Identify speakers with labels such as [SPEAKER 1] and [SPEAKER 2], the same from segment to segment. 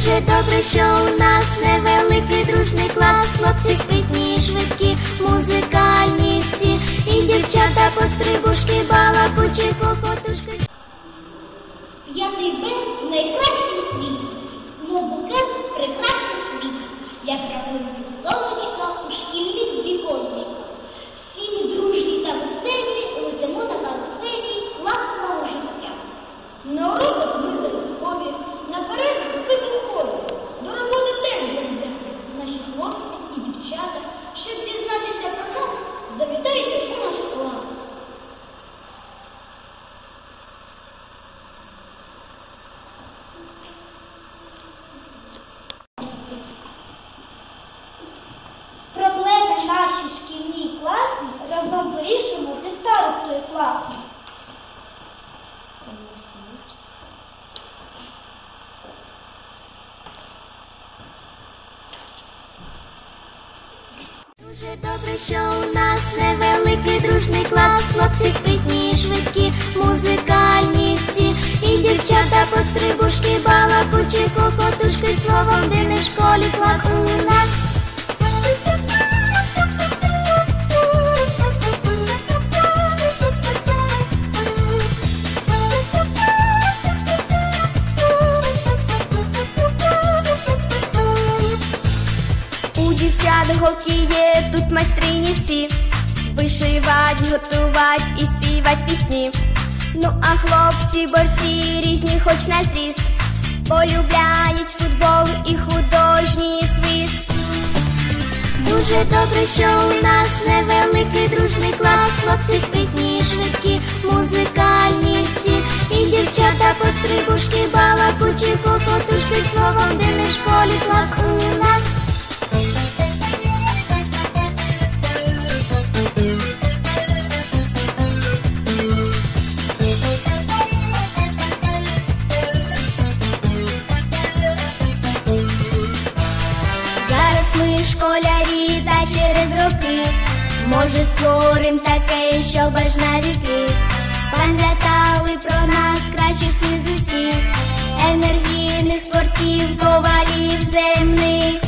[SPEAKER 1] Дуже добре, що у нас невеликий дружний клас, хлопці спритні, швидкі, музикальні всі, і дівчата пострибушки, балакучі, хохотушки.
[SPEAKER 2] Я найкращий світ. Ну, букет прекрасний світ. Як красиві
[SPEAKER 1] Дуже добре, що у нас невеликий дружний клас, хлопці спритні, і швидкі, музикальні всі, і дівчата пострибушки, балакучі, хохотушки, словом, де не в школі клас у нас. Дівчат гокіє майстрині всі. Вишивать, готувать і співать пісні. Ну а хлопці борці різні, хоч на зріст, полюбляють футбол і художній світ. Дуже добре, що у нас невеликий дружний клас, хлопці спритні, швидкі, музикальні всі, і дівчата пострибушки, балакучі, хохотушки, словом, де не в школі клас Може створим таке, щоб аж на віки Пам'ятали про нас кращих із усіх. Енергійних творців, ковалів земних.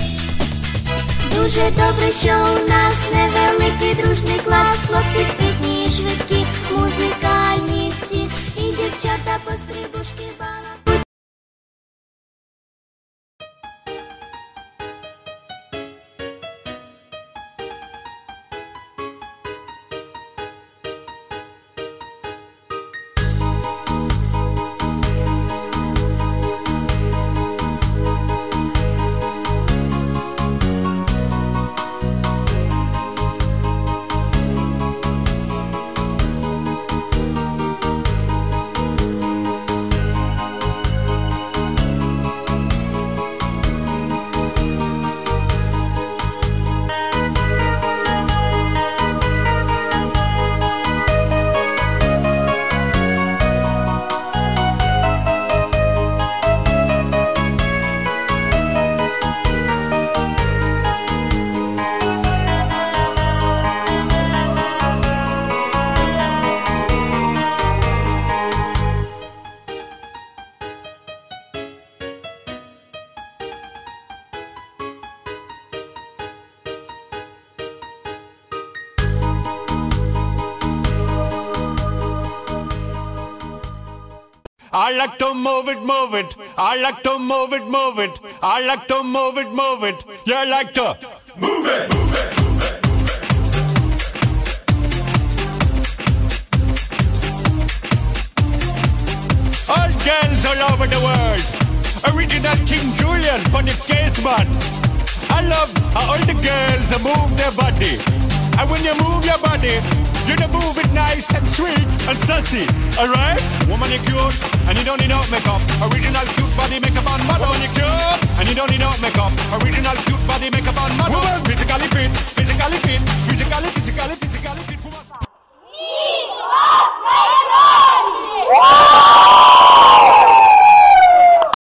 [SPEAKER 1] Дуже добре, що у нас невеликий дружний клас. Хлопці спритні, швидкі, музикальні всі. І дівчата пострибушки балакуть
[SPEAKER 3] I like to move it, move it. I like to move it, move it. I like to move it, move it. You like to move it, move it. All girls all over the world. Original King Julian for the case man. I love how all the girls move their body. And when you move your body, you to move it nice and sweet and sassy. Alright? Woman, you're cute and you don't need no makeup. Original cute body makeup on model. Woman, you cute and you don't need no makeup. Original cute body makeup on model. Woman, physically fit, physically fit, physically, physically, physically fit.